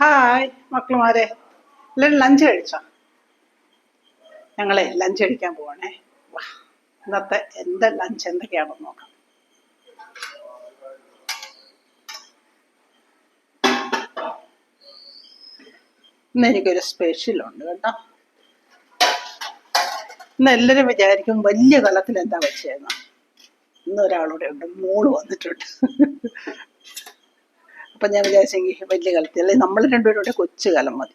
Hi മക്കളുമാരെ. എല്ലാവരും lunch കഴിച്ചോ? ഞങ്ങളെ ലഞ്ച് കഴിക്കാൻ പോവണേ. വാ ഇന്നത്തെ എന്താ ലഞ്ച് എന്തൊക്കെയാണെന്ന് നോക്കാം. ഇന്ന് എനിക്കൊരു സ്പെഷ്യൽ ഉണ്ട് കേട്ടോ. ഇന്ന് എല്ലാവരും വിചാരിക്കും വലിയ കലത്തിൽ എന്താ വെച്ചതെന്ന് ഇന്ന് ഒരാളൂടെ ഉണ്ട് മോൾ വന്നിട്ടുണ്ട്. അപ്പം ഞാൻ വിചാരിച്ചെങ്കിൽ വലിയ കലത്തി. അല്ലെങ്കിൽ നമ്മൾ രണ്ടുപേരും കൂടെ കൊച്ചു കലം മതി.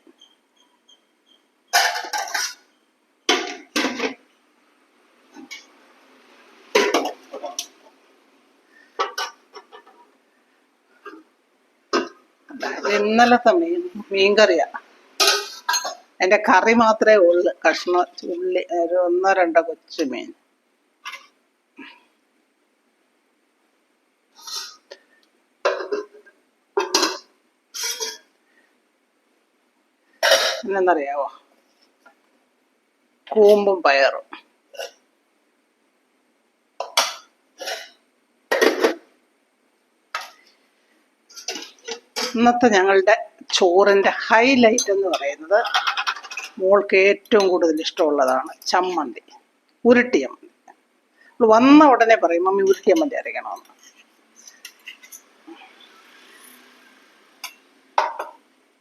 ഇന്നലത്തെ മീൻ മീൻകറിയാ. എന്റെ കറി മാത്രമേ ഉള്ളു. കഷ്ണ ഉള്ളി ഒരു ഒന്നോ രണ്ടോ കൊച്ചു മീൻ. പിന്നെന്നറിയാവോ കൂമ്പും പയറും. ഇന്നത്തെ ഞങ്ങളുടെ ചോറിന്റെ ഹൈലൈറ്റ് എന്ന് പറയുന്നത് മോൾക്ക് ഏറ്റവും കൂടുതൽ ഇഷ്ടമുള്ളതാണ് ചമ്മന്തി ഉരുട്ടിയ മന്തി വന്ന ഉടനെ പറയും മമ്മി ഉരുട്ടിയ മന്തി അരയ്ക്കണമെന്ന്.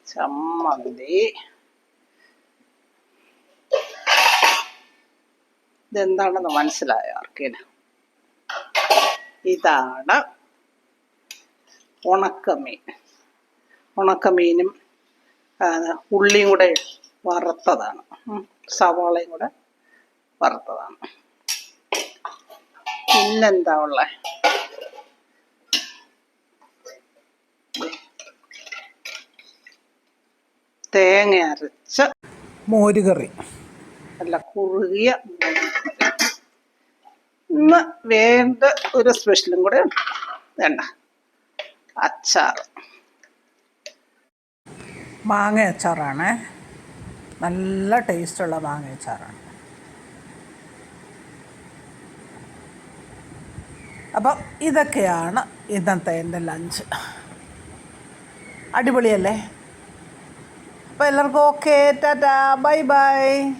ചമ്മന്തി. ഇതെന്താണെന്ന് മനസ്സിലായോ ആർക്കേലും ഇതാണ് ഉണക്കമീൻ ഉണക്കമീനും ഉള്ളിയും കൂടെ വറുത്തതാണ്. സവാളയും കൂടെ വറുത്തതാണ് പിന്നെന്താ ഉള്ളേ തേങ്ങ അരച്ച മോരുകറി നല്ല കുറുകിയ മോരുകറി. ഇന്ന് വേണ്ട ഒരു സ്പെഷ്യലും കൂടെ. വേണ്ട. അച്ചാർ. മാങ്ങ അച്ചാറാണ്. നല്ല ടേസ്റ്റുള്ള മാങ്ങ അച്ചാറാണ്. അപ്പം ഇതൊക്കെയാണ് ഇന്നത്തെ എന്റെ ലഞ്ച് അടിപൊളിയല്ലേ? അപ്പോൾ എല്ലാവർക്കും ഓക്കെ ടാറ്റാ ബൈ ബൈ